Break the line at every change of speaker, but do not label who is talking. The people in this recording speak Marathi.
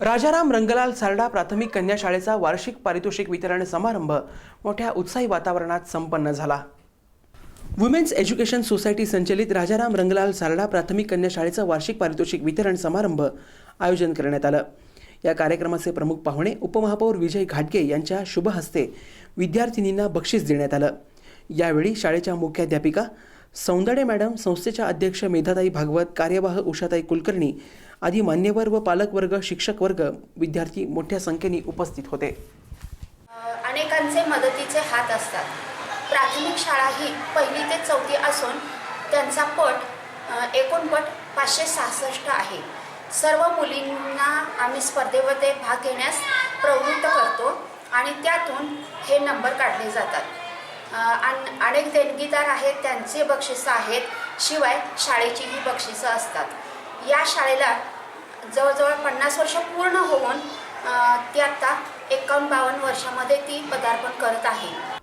राजाराम रंगलाल सारडा प्राथमिक कन्या शाळेचा वार्षिक पारितोषिक वितरण समारंभ मोठ्या उत्साही वातावरणात संपन्न झाला. वुमेन्स एज्युकेशन सोसायटी संचलित राजाराम रंगलाल सारडा प्राथमिक कन्या शाळेचा वार्षिक पारितोषिक वितरण समारंभ आयोजन करण्यात आलं. या कार्यक्रमाचे प्रमुख पाहुणे उपमहापौर विजय घाटगे यांच्या शुभहस्ते विद्यार्थिनींना बक्षीस देण्यात आलं. यावेळी शाळेच्या मुख्याध्यापिका सौंदडे मॅडम संस्थेच्या अध्यक्ष मेधाताई भागवत कार्यवाह उषाताई कुलकर्णी आदी मान्यवर व पालकवर्ग शिक्षक वर्ग विद्यार्थी मोठ्या संख्येने उपस्थित होते.
अनेकांचे मदतीचे हात असतात. प्राथमिक शाळा ही पहिली ते चौथी असून त्यांचा पट एकूण पट पाचशे सहासष्ट आहे. सर्व मुलींना आम्ही स्पर्धेमध्ये भाग घेण्यास प्रवृत्त करतो आणि त्यातून हे नंबर काढले जातात. अनेक देणगीदार आहेत त्यांचे बक्षिसं आहेत शिवाय शाळेचीही बक्षिसं असतात. या शाळेला जवळजवळ पन्नास वर्ष पूर्ण होऊन ती आत्ता एकावन्न बावन्न वर्षामध्ये ती पदार्पण करत आहे.